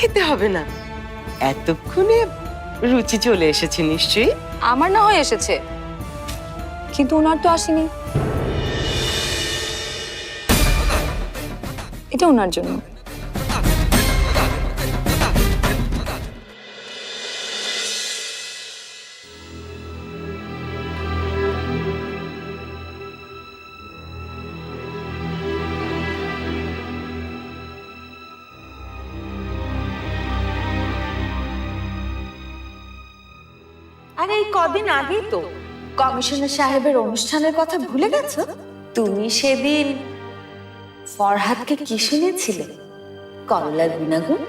খেতে হবে না। এতক্ষণে রুচি চলে এসেছে নিশ্চয়ই? আমার না হয় এসেছে। কিন্তু ওনার তো আসেনি। এটা ওনার জন্য। আরে এই কদিন আগেই তো। কমিশনার সাহেবের অনুষ্ঠানের কথা ভুলে গেছো? তুমি সেদিন ফরহাদকে কি শুনেছিলে? করলার গুণাগুণ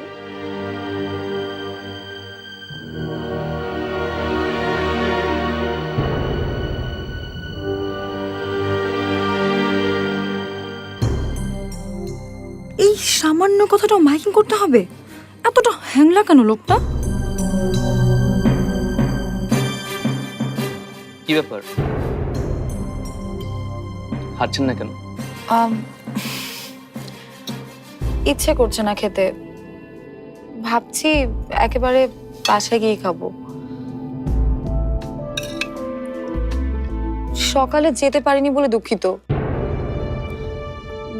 এই সামান্য কথাটা মাইকিং করতে হবে? এতটা হ্যাংলা কেন লোকটা? কি ব্যাপার? হাঁটছেন না কেন? ইচ্ছে করছে না খেতে। ভাবছি একেবারে বাসায় গিয়ে খাব। সকালে যেতে পারিনি বলে দুঃখিত।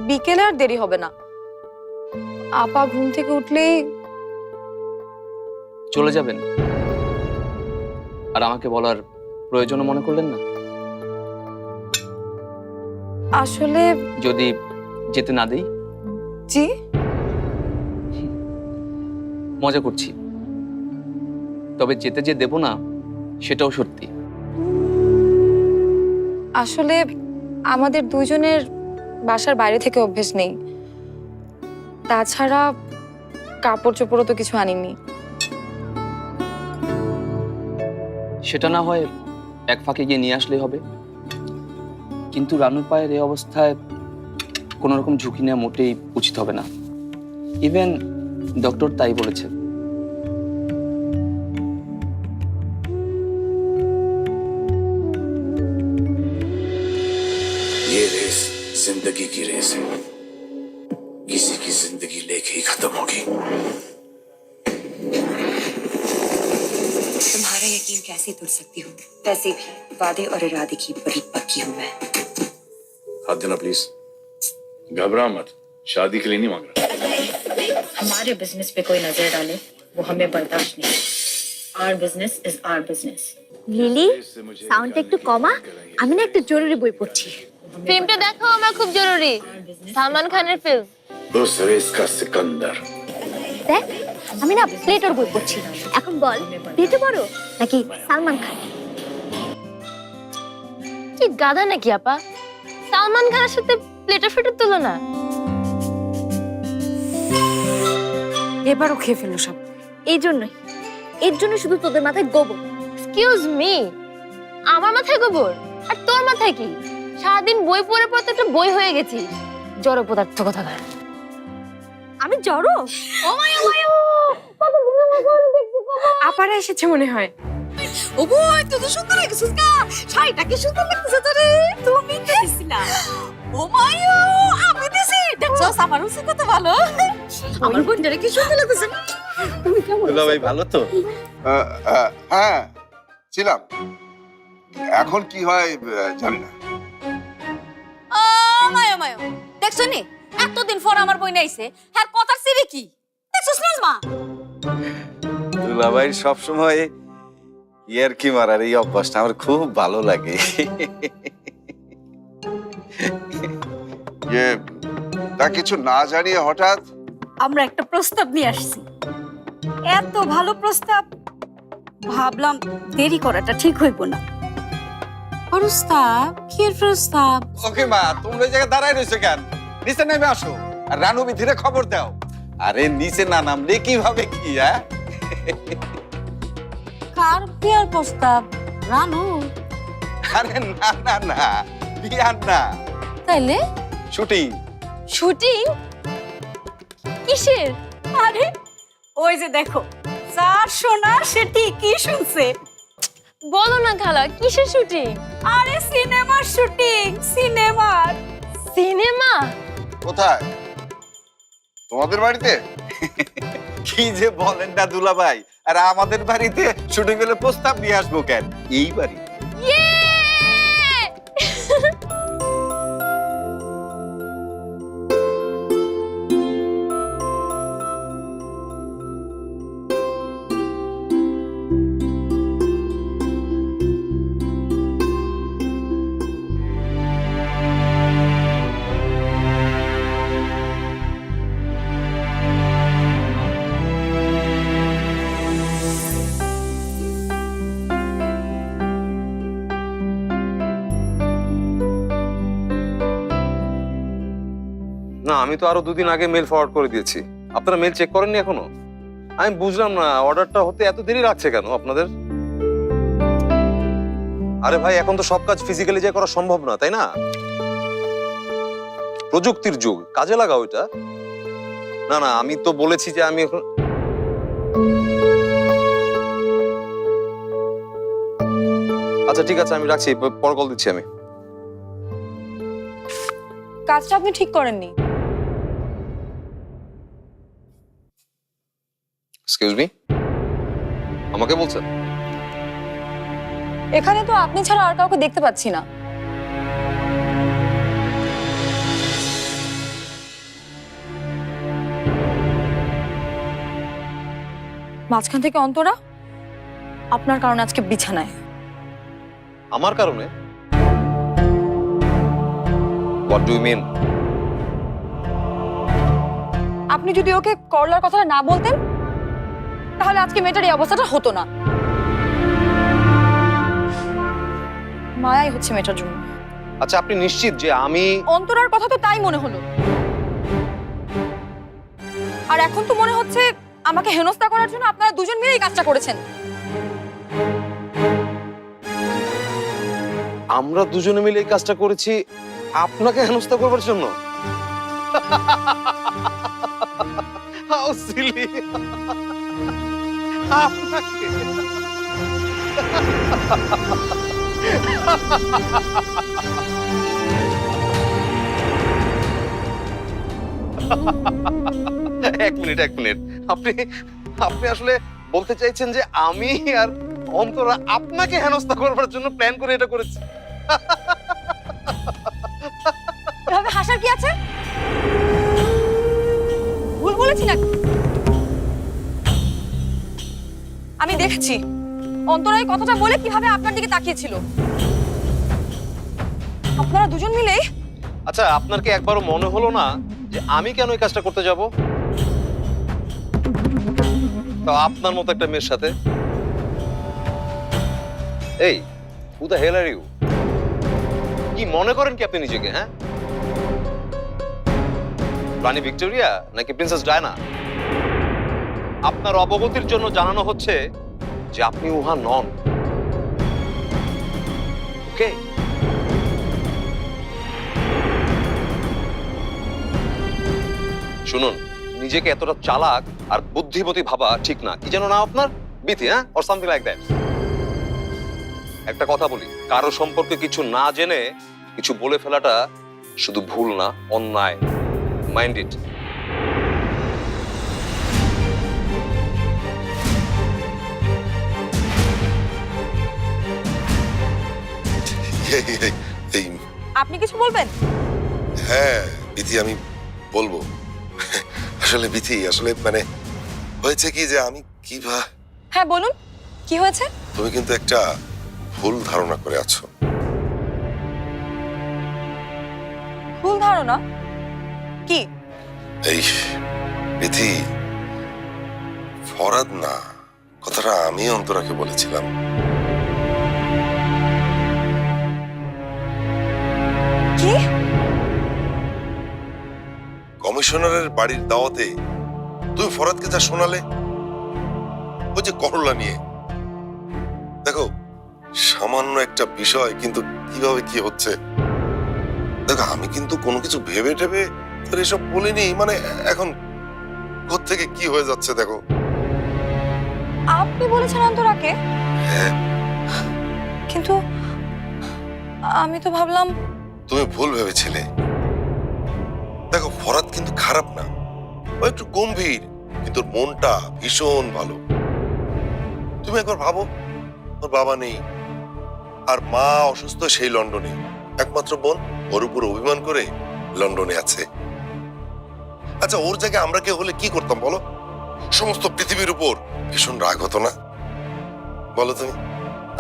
বিকেলে আর দেরি হবে না। আপা ঘুম থেকে উঠলেই চলে যাবেন। আর আমাকে বলার প্রয়োজনও মনে করলেন না? আসলে যদি যেতে না দেই? জি। মজা করছি। তবে যেতে যে দেব না সেটাও সত্যি। আসলে আমাদের দুজনের বাসার বাইরে থেকে অভ্যেস নেই। তাছাড়া কাপড় চোপড়ও তো কিছু আনিনি। সেটা না হয় এক ফাঁকে গিয়ে নিয়ে আসলেই হবে কিন্তু রানু পায়ের এই অবস্থায় কোনো রকম ঝুঁকি নেওয়া মোটেই উচিত হবে না ইভেন ডক্টর তাই বলেছে ये रेस जिंदगी की रेस है कैसे तुर सकती हूँ वैसे भी वादे और इरादे की बड़ी पक्की हूँ मैं हाथ देना प्लीज घबरा मत शादी के लिए नहीं मांग रहा हमारे बिजनेस पे कोई नजर डाले वो हमें बर्दाश्त नहीं our business is our business Lily সাউন্ডটা একটু কমা আমি না একটা জরুরি বই পড়ছি ফিল্মটা দেখো আমার খুব জরুরি সালমান খানের ফিল্ম उस रेस का सिकंदर দেখ আমি না প্লেটোর বই পড়ছি। এখন বল প্লেটো বড় নাকি সালমান খান? কি গাধা নাকি আপা? সালমান খানের সাথে প্লেটার ফেটার তুলনা? এবারও খেয়ে ফেলল সব। এই জন্যই। এর জন্য শুধু তোদের মাথায় গোবর। এক্সকিউজ মি আমার মাথায় গোবর? আর তোর মাথায় কি? সারাদিন বই পড়ে পড়ে তো একটা বই হয়ে গেছি। জড় পদার্থ কথা আমি জড়ো? আপারা এসেছে মনে হয়। ও বই তুই তো সুন্দর লাগছিস না শাড়িটা কি সুন্দর লাগতেছে তোরে? তুমি দিছিলা। ও মায়ো আমি দিছি। দেখছস আমার উচিত কত ভালো। আমার বোনটারে কি সুন্দর লাগতেছে তুমি কেমন ভাই ভালো তো? হ্যাঁ ছিলাম। এখন কি হয় জানি না। ও মায়ো মায়ো দেখছ নি? এতদিন পর আমার বই নাইছে হ্যাঁ কথার সিরি কি? দেখছস নাজমা দুলাভাই সবসময় ইয়ার কি মারার এই অভ্যাসটা আমার খুব ভালো লাগে। ইয়ে তা কিছু না জানিয়ে হঠাৎ? আমরা একটা প্রস্তাব নিয়ে আসছি। এত ভালো প্রস্তাব ভাবলাম দেরি করাটা ঠিক হইব না। প্রস্তাব? কি প্রস্তাব? ওকে মা তোমরা এই জায়গায় দাঁড়ায় রয়েছে কেন? নিচে নেমে আসো। আর রানু বিধিরে খবর দাও। আরে নিচে না নামলে কীভাবে কি হ্যাঁ? কার বিয়ার প্রস্তাব? রানু? আরে না না না বিয়ার না। তাইলে? শুটিং। শুটিং? কিসের? আরে ওই যে দেখো যার শোনা সে ঠিকই শুনছে। বলো না খালা কিসের শুটিং? আরে সিনেমার শুটিং সিনেমার। সিনেমা? কোথায়? তোমাদের বাড়িতে? কি যে বলেন না দুলাভাই? আর আমাদের বাড়িতে শুটিং হলে প্রস্তাব নিয়ে আসব কেন? এই বাড়ি আমি তো আরও দুদিন আগে মেল ফরওয়ার্ড করে দিয়েছি। আপনারা মেল চেক করেননি এখনও? আমি বুঝলাম না অর্ডারটা হতে এত দেরি লাগছে কেন আপনাদের? আরে ভাই, এখন তো সব কাজ ফিজিক্যালি যে করা সম্ভব না, তাই না? প্রযুক্তির যুগ, কাজে লাগাও এটা। না না, আমি তো বলেছি যে আমি এখন আচ্ছা ঠিক আছে, আমি রাখছি, পর কল দিচ্ছি আমি। কাজটা আপনি ঠিক করেননি। এক্সকিউজ মি আমাকে বলছেন? এখানে তো আপনি ছাড়া আর কাউকে দেখতে পাচ্ছি না। মাঝখান থেকে অন্তরা আপনার কারণে আজকে বিছানায়। আমার কারণে? হোয়াট ডু মিন আপনি যদি ওকে করলার কথাটা না বলতেন তাহলে আজকে মেয়েটার এই অবস্থাটা হতো না। মায়াই হচ্ছে মেয়েটার জন্য। আচ্ছা আপনি নিশ্চিত যে আমি অন্তরার কথা তো তাই মনে হলো। আর এখন তো মনে হচ্ছে আমাকে হেনস্থা করার জন্য আপনারা দুজন মিলে এই কাজটা করেছেন। আমরা দুজনে মিলে এই কাজটা করেছি আপনাকে হেনস্থা করবার জন্য। How silly! এক মিনিট এক মিনিট। আপনি আপনি আসলে বলতে চাইছেন যে আমি আর অন্তরা আপনাকে হেনস্থা করবার জন্য প্ল্যান করে এটা করেছি। হাসার কি আছে? ভুল বলেছি না আমি দেখছি। অন্তরা এই কথাটা বলে কীভাবে আপনার দিকে তাকিয়েছিল? আপনারা দুজন মিলেই আচ্ছা আপনার কি একবারও মনে হলো না যে আমি কেন এই কাজটা করতে যাব? তো আপনার মতো একটা মেয়ের সাথে? এই who the hell are you কি মনে করেন কি আপনি নিজেকে হ্যাঁ? রানী ভিক্টোরিয়া নাকি প্রিন্সেস ডায়না? আপনার অবগতির জন্য জানানো হচ্ছে যে আপনি উহা নন। ওকে? শুনুন, নিজেকে এতটা চালাক আর বুদ্ধিমতী ভাবা ঠিক না। কি যেন না আপনার? বিথি হ্যাঁ? অর সামথিং লাইক দ্যাট একটা কথা বলি, কারও সম্পর্কে কিছু না জেনে, কিছু বলে ফেলাটা শুধু ভুল না, অন্যায়। মাইন্ড ইট এই, আপনি কিছু বলবেন হ্যাঁ বিথি আমি বলব আসলে বিথি আসলে মানে হয়েছে কি যে আমি কি ভা হ্যাঁ বলুন কি হয়েছে তুমি কিন্তু একটা ভুল ধারণা করে আছো ভুল ধারণা কি এই বিথি ফরাদ না কথাটা আমি অন্তরাকে বলেছিলাম কি? কমিশনারের বাড়ির দাওয়াতে তুমি ফরাদকে যা শোনালে ওই যে করলা নিয়ে। দেখো সামান্য একটা বিষয় কিন্তু কীভাবে কি হচ্ছে? দেখো আমি কিন্তু কোনো কিছু ভেবে টেবে তোর এসব বলিনি মানে এখন থেকে কি হয়ে যাচ্ছে দেখো? আপনি বলেছেন অন্তরাকে। হ্যাঁ। কিন্তু আমি তো ভাবলাম তুমি ভুল ভেবেছিলে। দেখো, ফরাদ কিন্তু খারাপ না। ও একটু গম্ভীর, কিন্তু মনটা ভীষণ ভালো। তুমি একবার ভাবো তোর বাবা নেই, আর মা অসুস্থ সেই লন্ডনে। একমাত্র বোন, ওর উপর অভিমান করে লন্ডনে আছে। আচ্ছা ওর জায়গায় আমরা কেউ হলে কি করতাম বলো? সমস্ত পৃথিবীর উপর ভীষণ রাগ হতো না? বলো তুমি।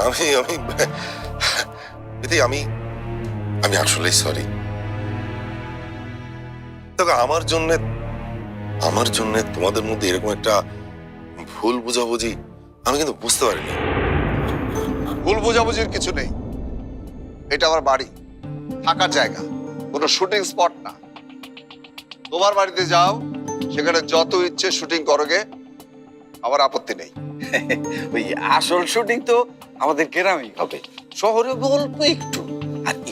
আমি আমি আমি আমি আসলেই সরি তবে আমার জন্য আমার জন্য তোমাদের মধ্যে এরকম একটা ভুল বুঝাবুঝি আমি কিন্তু বুঝতে পারিনি। ভুল বোঝাবুঝির কিছু নেই। এটা আমার বাড়ি থাকার জায়গা কোনো শুটিং স্পট না। তোমার বাড়িতে যাও সেখানে যত ইচ্ছে শুটিং করোগে আমার আপত্তি নেই। ওই আসল শুটিং তো আমাদের গ্রামেই হবে। শহরে অল্প একটু।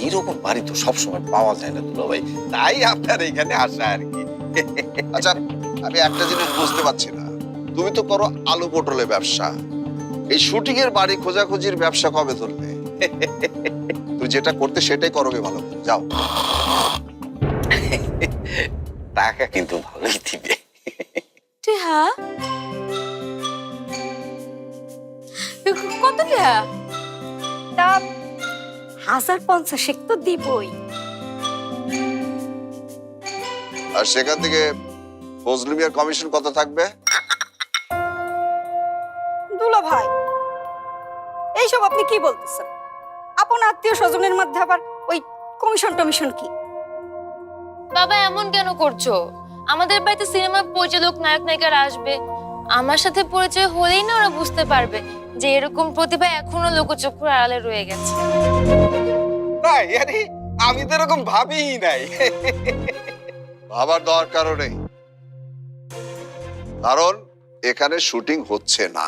এরকম বাড়ি তো সবসময় পাওয়া যায় না দুলা ভাই। তাই আপনার এখানে আসা আর কি। আচ্ছা আমি একটা জিনিস বুঝতে পারছি না। তুমি তো করো আলু পটলের ব্যবসা। এই শুটিং এর বাড়ি খোঁজাখুঁজির ব্যবসা কবে ধরবে তুই যেটা করতে সেটাই করবে ভালো যাও। টাকা কিন্তু ভালোই দিবে। টিহা? কত টিহা? তা হাজার পঞ্চাশেক তো দিবই। আর সেখান থেকে ফজলু মিয়ার কমিশন কত থাকবে? দুলা ভাই এইসব আপনি কি বলতেছেন? আপন আত্মীয় স্বজনের মধ্যে আবার ওই কমিশন টমিশন কি? বাবা এমন কেন করছ? আমাদের বাড়িতে সিনেমার পরিচালক নায়ক নায়িকারা আসবে। আমার সাথে পরিচয় হলেই না ওরা বুঝতে পারবে। যে এরকম প্রতিভা এখনও লোকচক্ষুর আড়ালে রয়ে গেছে। আরে আমি তো এরকম ভাবিই নাই। ভাবার দরকারও নেই। কারণ এখানে শুটিং হচ্ছে না।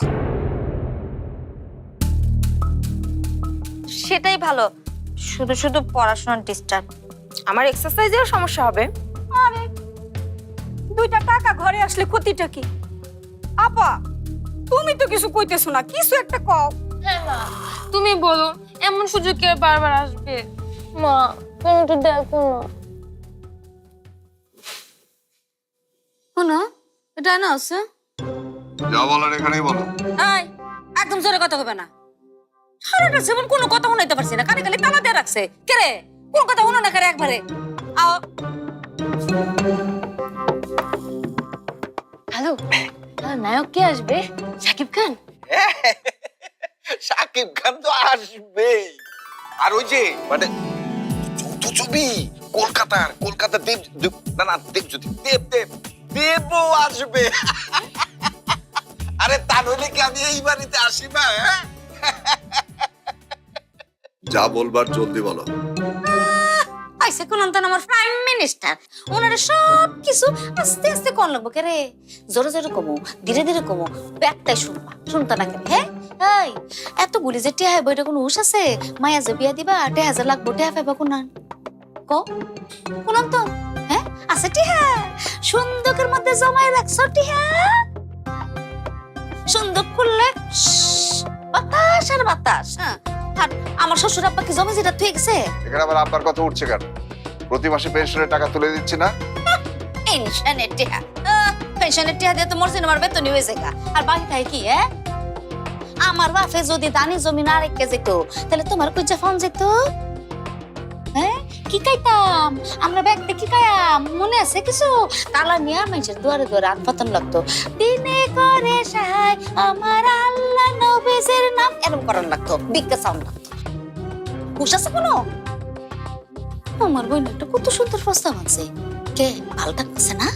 সেটাই ভালো। শুধু শুধু পড়াশোনার ডিস্টার্ব। আমার এক্সারসাইজেও সমস্যা হবে। আরে দুইটা টাকা ঘরে আসলে ক্ষতিটা কি? আপা তুমি তো কিছু কইতেছো না কিছু একটা কও। হ্যাঁ তুমি বলো এমন সুযোগ কে বারবার আসবে? মা কোনটা দেখো না। শোনো এটা না আছে। যা বলার এখানেই বলো। এই একদম জোরে কথা হবে না। সারাটা জীবন কোনো কথা শুনাইতে পারছি না কানে খালি তালা দিয়ে রাখছে। কে রে? কোন কথা শুনো না করে একবারে? আও। হ্যালো। নায়ক কে আসবে সাকিব খান সাকিব খান তো আসবেই আর ওই যে মানে ছবি কলকাতার কলকাতা দেব না না দেব যদি দেব দেব দেবও আসবে আরে তা নইলে কি আমি এই বাড়িতে আসি না হ্যাঁ? যা বলবার জলদি বলো কোন আমার প্রাইম মিনিস্টার ওনারে সব কিছু আস্তে আস্তে কোন লাগবো কে রে? জোরে জোরে কমো, ধীরে ধীরে কমো, ব্যাগটাই শুনবা, শুনতা না কেন হ্যাঁ এই, এত গুলি যে টিয়া বইটা কোনো হুশ আছে? মায়া যে বিয়া দিবা, টেহা হাজার লাগবো, টেহা পাইবা কোন ক? কোন তো। হ্যাঁ আছে টিহা। সুন্দকের মধ্যে জমাই রাখছো টিহা। সুন্দর খুললে বাতাস আর বাতাস হ্যাঁ? আর আমার শ্বশুর জমে যেটা এখানে আবার আপনার কথা উঠছে কেন? প্রতি মাসে পেনশনের টাকা তুলে দিচ্ছি না? পেনশনের টিহা। পেনশনের টিহা দিয়ে তো মোর সিনেমার বেতনই হয়েছে গা। আর বাকি থাকে কি হ্যাঁ? আমার বাপে যদি দানি জমি না রেখে যেত তাহলে তোমার কুচা ফোন যেত? হ্যাঁ? কি খাইতাম? আমরা ব্যাগতে কি খাইয়াম? মনে আছে কিছু? তালা নিয়ে মানুষের দুয়ারে দুয়ারে আনপাতন লাগতো। দিনে করে সাহায়, আমার আল্লাহ নবীজের নাম এরকম করার লাগতো সাউন্ড লাগতো। আছে কোনো? আমার বোন একটা কত সুন্দর প্রস্তাব আছে। কে? ভালো লাগতেছে না?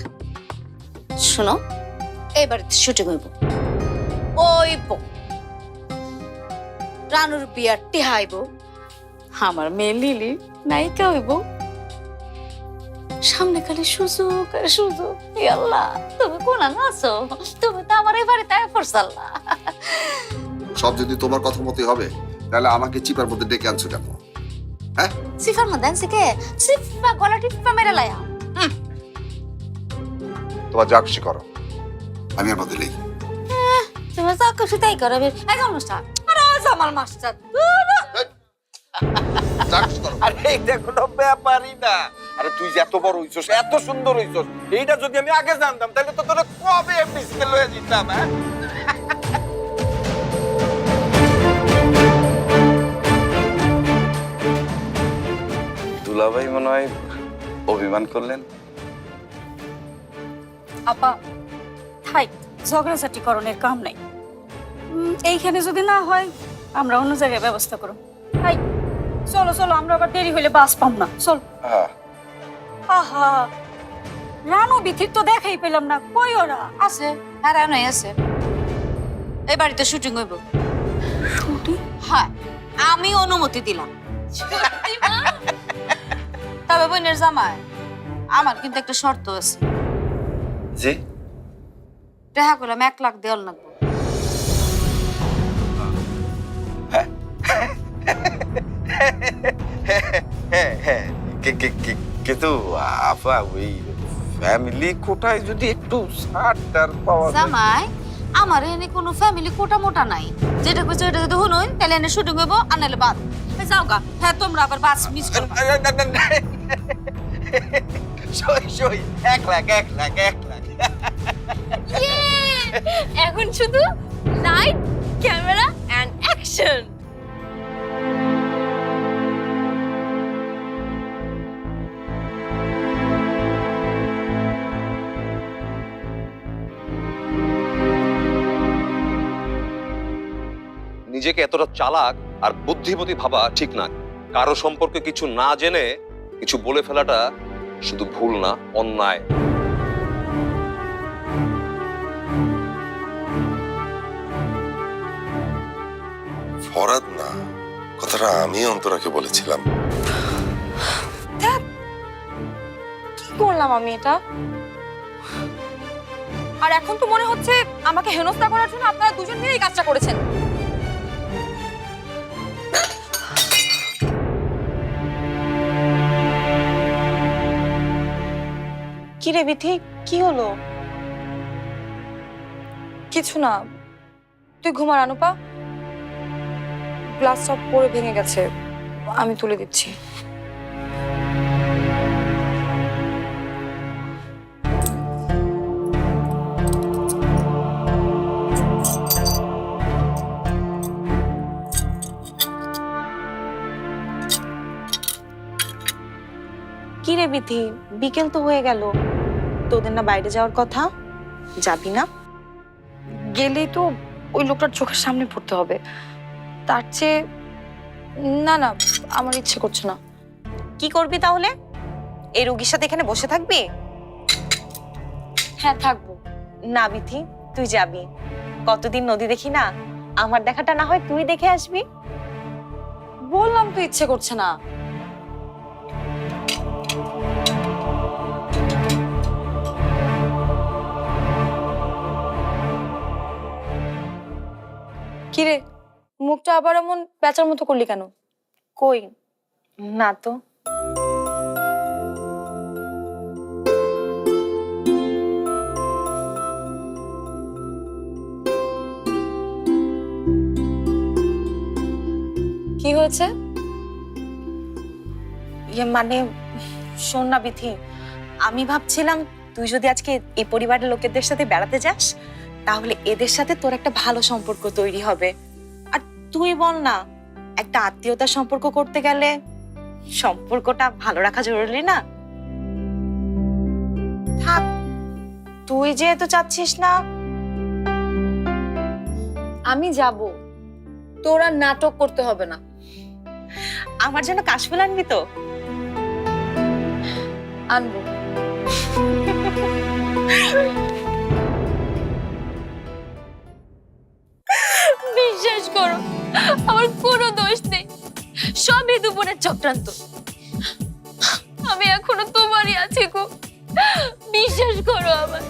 শোনো বাড়িতে শুটিং হইব। ওইব রানুর বিয়ার টিহাইব আমার মেয়ে লিলি নায়িকা হইব। সামনে খালি সুযোগ। আর সুযোগ আল্লাহ তুমি কোন আছো? তুমি তো আমার এই বাড়িতে পড়ছাল্লা সব যদি তোমার কথা মতোই হবে তাহলে আমাকে চিপার মধ্যে ডেকে আনছো কেন? সিফার মধ্যে আনছে কে? সিফা গলা টিপা মেরে লায়া তোমার যা খুশি করো আমি আর বদলেই তুমি যা খুশি তাই করবে একদম মাস্টার আরে জামাল মাস্টার আরে কোনো ব্যাপারই না। আরে তুই যে এত বড় হইছস এত সুন্দর হইছস এইটা যদি আমি আগে জানতাম তাহলে তো তোরা কবে এমডিসিতে লয়ে যেতাম হ্যাঁ? দুলাভাই মনে হয় অভিমান করলেন। আপা থাই ঝগড়াঝাটি করণের কাম নাই। এইখানে যদি না হয় আমরা অন্য জায়গায় ব্যবস্থা করো হাই চলো চলো আমরা আবার দেরি হইলে বাস পাম না চল। হ্যাঁ। আহা রানু বিথির তো দেখাই পেলাম না কই ওরা আছে হ্যাঁ নাই আছে এই বাড়িতে শুটিং হইব হ্যাঁ আমি অনুমতি দিলাম তবে বোনের জামাই আমার কিন্তু একটা শর্ত আছে জি দেখা করলাম এক লাখ দেওয়াল লাগবে হ্যাঁ হ্যাঁ কে- কে- কে- কিন্তু আপা ওই ফ্যামিলি কোটায় যদি একটু ছাড়টার পাওয়া যায়। জামাই আমার এনে কোনো ফ্যামিলি কোটা মোটা নাই। যেটা কইছে ওটা যদি শুনুন তাহলে এনে শুটিং হইব আর নাহলে বাদ। যাও গা হ্যাঁ তোমরা আবার বাস মিস করো। সই সই এক লাখ এক লাখ এক লাখ। এখন শুধু লাইট ক্যামেরা অ্যান্ড অ্যাকশন নিজেকে এতটা চালাক আর বুদ্ধিমতী ভাবা ঠিক না। কারও সম্পর্কে কিছু না জেনে কিছু বলে ফেলাটা শুধু ভুল না অন্যায়। ফরাদ না কথাটা আমি অন্তরাকে বলেছিলাম। কি করলাম আমি এটা? আর এখন তো মনে হচ্ছে আমাকে হেনস্থা করার জন্য আপনারা দুজন মিলে এই কাজটা করেছেন। কি রে বিথি, কি হলো? কিছু না। তুই ঘুমার, আনুপা? গ্লাস সব পরে ভেঙে গেছে। আমি তুলে দিচ্ছি। কি রে বিকেল তো হয়ে গেল। তোদের না বাইরে যাওয়ার কথা? যাবি না? গেলেই তো ওই লোকটার চোখের সামনে পড়তে হবে। তার চেয়ে না না আমার ইচ্ছে করছে না। কি করবি তাহলে? এই রোগীর সাথে এখানে বসে থাকবি? হ্যাঁ থাকব। না বিথি তুই যাবি। কতদিন নদী দেখি না? আমার দেখাটা না হয় তুই দেখে আসবি? বললাম তো ইচ্ছে করছে না। কিরে মুখটা আবার এমন প্যাচার মতো করলি কেন? কই? না তো। কি হয়েছে? ইয়ে মানে শোন না বিথি আমি ভাবছিলাম তুই যদি আজকে এই পরিবারের লোকেদের সাথে বেড়াতে যাস তাহলে এদের সাথে তোর একটা ভালো সম্পর্ক তৈরি হবে। আর তুই বল না একটা আত্মীয়তার সম্পর্ক করতে গেলে সম্পর্কটা ভালো রাখা জরুরি না? থাক তুই যেহেতু চাচ্ছিস না। আমি যাব। তোর আর নাটক করতে হবে না। আমার জন্য কাশফুল আনবি তো? আনব। সবই দুপুরের চক্রান্ত। আমি এখনও তোমারই আছি গো। বিশ্বাস করো আমার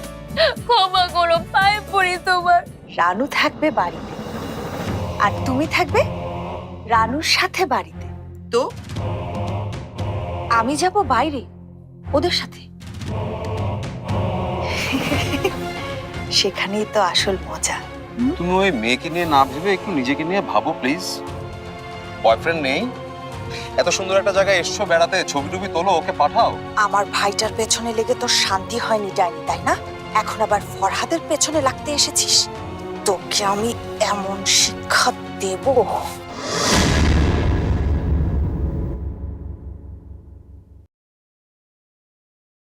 ক্ষমা করো পায়ে পড়ি তোমার। রানু থাকবে বাড়িতে। আর তুমি থাকবে রানুর সাথে বাড়িতে। তো? আমি যাব বাইরে ওদের সাথে। সেখানেই তো আসল মজা। তুমি ওই মেয়েকে নিয়ে না ভেবে একটু নিজেকে নিয়ে ভাবো প্লিজ বয়ফ্রেন্ড নেই? এত সুন্দর একটা জায়গায় এসছো, বেড়াতে ছবি টুবি তোলো, ওকে পাঠাও। আমার ভাইটার পেছনে লেগে তো শান্তি হয়নি ডাইনি, তাই না? এখন আবার ফরহাদের পেছনে লাগতে এসেছিস? তোকে আমি এমন শিক্ষা দেব।